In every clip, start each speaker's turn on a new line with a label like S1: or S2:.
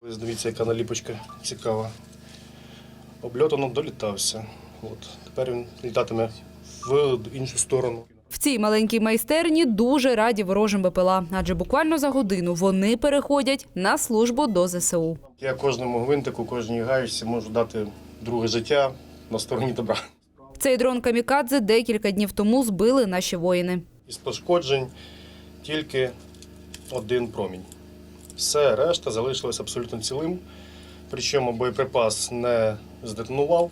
S1: Ось Дивіться, яка наліпочка цікава. Обльотано долітався. От. Тепер він літатиме в іншу сторону.
S2: В цій маленькій майстерні дуже раді ворожим БПЛА, адже буквально за годину вони переходять на службу до ЗСУ.
S1: Я кожному гвинтику, кожній гаєчці можу дати друге життя на стороні добра.
S2: Цей дрон камікадзе декілька днів тому збили наші воїни.
S1: Із пошкоджень тільки один промінь. Все, решта залишилось абсолютно цілим. Причому боєприпас не здетонував,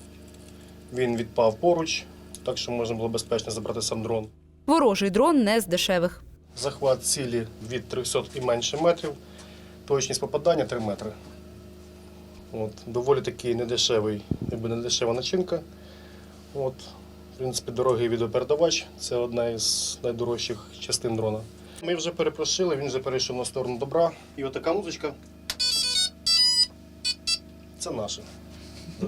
S1: він відпав поруч, так що можна було безпечно забрати сам дрон.
S2: Ворожий дрон не з дешевих.
S1: Захват цілі від 300 і менше метрів, точність попадання 3 метри. От, доволі такий недешевий, якби недешева начинка. От, в принципі, дорогий відеопередавач це одна із найдорожчих частин дрона. Ми вже перепрошили, він вже перейшов на сторону добра. І отака музичка. Це наше. Да.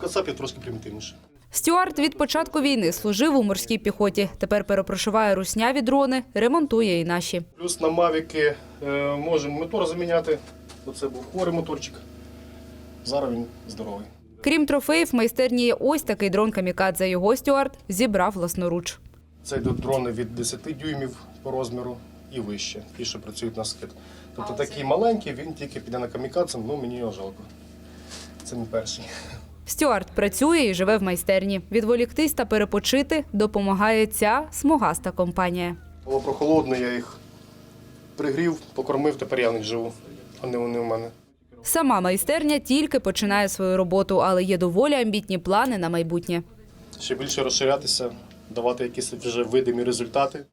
S1: Кацапів трошки примітивніше.
S2: Стюарт від початку війни служив у морській піхоті. Тепер перепрошиває русняві дрони, ремонтує і наші.
S1: Плюс на мавіки е, можемо мотор заміняти. Оце був хворий моторчик. Зараз він здоровий.
S2: Крім трофеїв, в майстерні є ось такий дрон камікадзе. Його Стюарт зібрав власноруч.
S1: Це йдуть дрони від 10 дюймів по розміру і вище, ті, що працюють на скид. Тобто такий маленький, він тільки піде на камікадзе, ну мені його жалко. Це мій перший.
S2: Стюарт працює і живе в майстерні. Відволіктись та перепочити допомагає ця смугаста компанія.
S1: Було прохолодно, я їх пригрів, покормив, тепер я в них живу, а не вони в мене.
S2: Сама майстерня тільки починає свою роботу, але є доволі амбітні плани на майбутнє.
S1: Ще більше розширятися, давати якісь вже видимі результати.